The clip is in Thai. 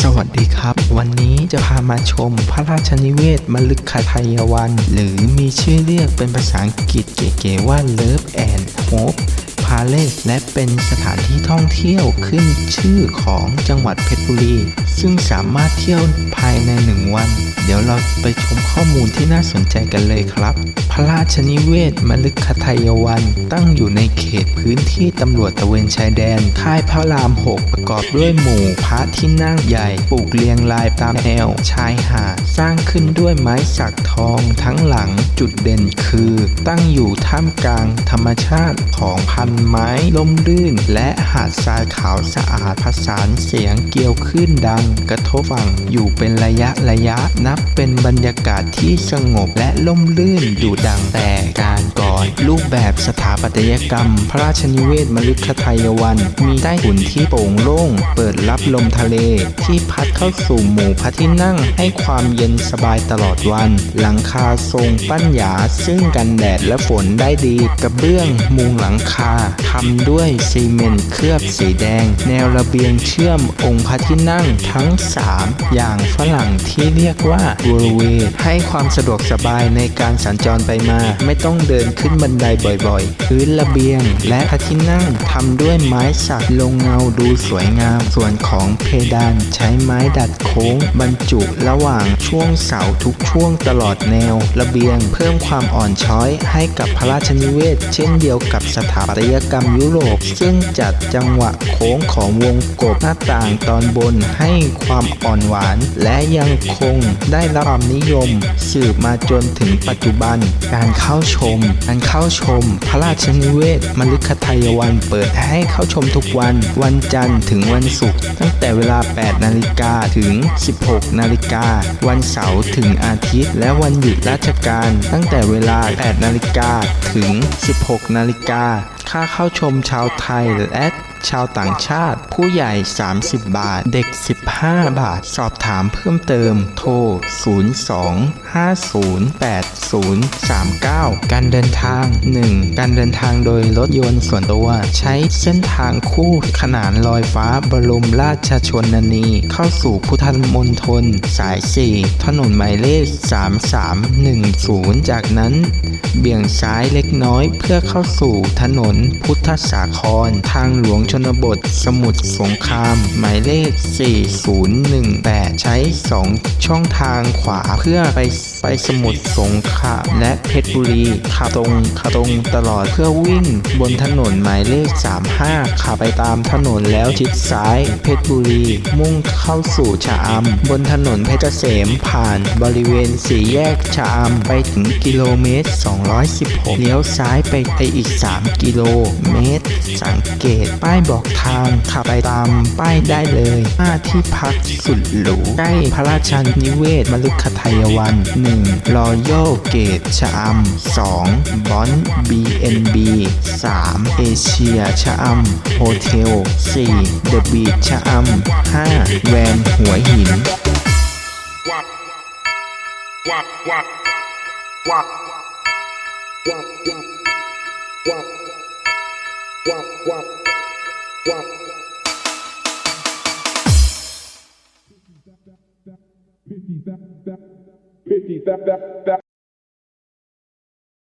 สวัสดีครับ วันนี้จะพามาชมพระราชนิเวศมลึกคไทยวัน หรือมีชื่อเรียกเป็นภาษาอังกฤษเก๋ๆว่า Love and Hope พาเลสและเป็นสถานที่ท่องเที่ยวขึ้นชื่อของจังหวัดเพชรบุรี ซึ่งสามารถเที่ยวภายในหนึ่ง เราไปชมข้อมูลที่น่าสนใจกันเลยครับ พระราชนิเวศมลึกคไทยวัน ตั้งอยู่ในเขตพื้นที่ตำรวจตะเวนชายแดน ค่ายพระราม 6 ประกอบด้วยหมู่พระที่นั่งใหญ่ ปลูกเรียงรายตามแนว ชายหาด สร้างขึ้นด้วยไม้สักทองทั้งหลัง จุดเด่นคือ ตั้งอยู่ท่ามกลางธรรมชาติของพันไม้ล่มลื่น และหาดทรายขาวสะอาดผสานเสียงเกลียวคลื่นดัง กระทบฝั่งอยู่เป็นระยะระยะนับเป็นบรรยากาศที่สงบและล่มลื่นอยู่ดังแต่การก่อน รูปแบบสถาปัตยกรรม พระราชนิเวศมฤคทายวัน มีใต้ถุนที่โป่งโล่ง เปิดรับลมทะเล ที่พัดเข้าสู่หมู่พระที่นั่งให้ความเย็นสบายตลอดวัน หลังคาทรงปั้นหยาซึ่งกันแดดและฝนได้ดีกระเบื้องมุงหลังคาทำด้วยซีเมนต์เคลือบสีแดง แนวระเบียงเชื่อมองค์พระที่นั่งทั้ง 3 อย่างฝรั่งที่เรียกว่า w o r w a y ให้ความสะดวกสบายในการสัญจรไปมา ไม่ต้องเดินขึ้นบันไดบ่อยๆ พื้นระเบียง และพระที่นั่งทำด้วยไม้สักลงเงาดูสวยงาม ส่วนของเพดานใช้ไม้ดัดโค้ง บรรจุระหว่างช่วงเสาทุกช่วงตลอดแนว ระเบียงเพิ่มความอ่อนช้อยให้กับพระราชนิเวศ เช่นเดียวกับสถาปัตยกรรมยุโรป ซึ่งจัดจังหวะโค้งของวงกบหน้าต่างตอนบนให้ความอ่อนหวาน และยังคงได้รับความนิยม สืบมาจนถึงปัจจุบัน การเข้าชม การเข้าชม พระราชนิเวศมฤคทายวันเปิดให้เข้าชมทุกวัน วันจันทร์ถึงวันศุกร์ตั้งแต่เวลา 8 นาฬิกาถึง 16 นาฬิกา วันเสาร์ถึงอาทิตย์ และวันหยุดราชการ ตั้งแต่เวลา 8 นาฬิกาถึง 16 นาฬิกา ค่าเข้าชมชาวไทยและ ชาวต่างชาติ ผู้ใหญ่ 30 บาท เด็ก 15 บาท สอบถามเพิ่มเติม โทร 02-508039 การเดินทาง 1. การเดินทางโดยรถยนต์ส่วนตัว ใช้เส้นทางคู่ขนานลอยฟ้าบรมราชชนนี เข้าสู่พุทธมณฑลสาย 4 ถนนหมายเลข 3310 จากนั้น เบี่ยงซ้ายเล็กน้อยเพื่อเข้าสู่ถนนพุทธสาคร ทางหลวงชนบทสมุทรสงคราม หมายเลข 4018 ใช้ 2 ช่องทางขวาเพื่อไป ไปสมุทรสงครามและเพชรบุรีขับตรงขับตรงตลอดเพื่อวิ่งบนถนนหมายเลข 35 ขับไปตามถนนแล้วชิดซ้าย เพชรบุรี มุ่งเข้าสู่ชะอำบนถนนเพชรเกษมผ่านบริเวณสี่แยกชะอำไปถึงกิโลเมตร 216 เลี้ยวซ้ายไปไปอีก 3 กิโลเมตร สังเกตป้ายบอกทางขับไปตามป้ายได้เลยหน้าที่พักสุดหรูใกล้พระราชานิเวศมฤคทายวันหนึ่ง 1. Royal Gate ชะอำ 2. b o n BNB 3. Asia ชะอำ Hotel 4. The Beach ชะอำ 5. แวนหัวหิน Walk, walk, walk, walk, walk, walk, walk, walk, walk. Tiki, tiki, tiki, tiki,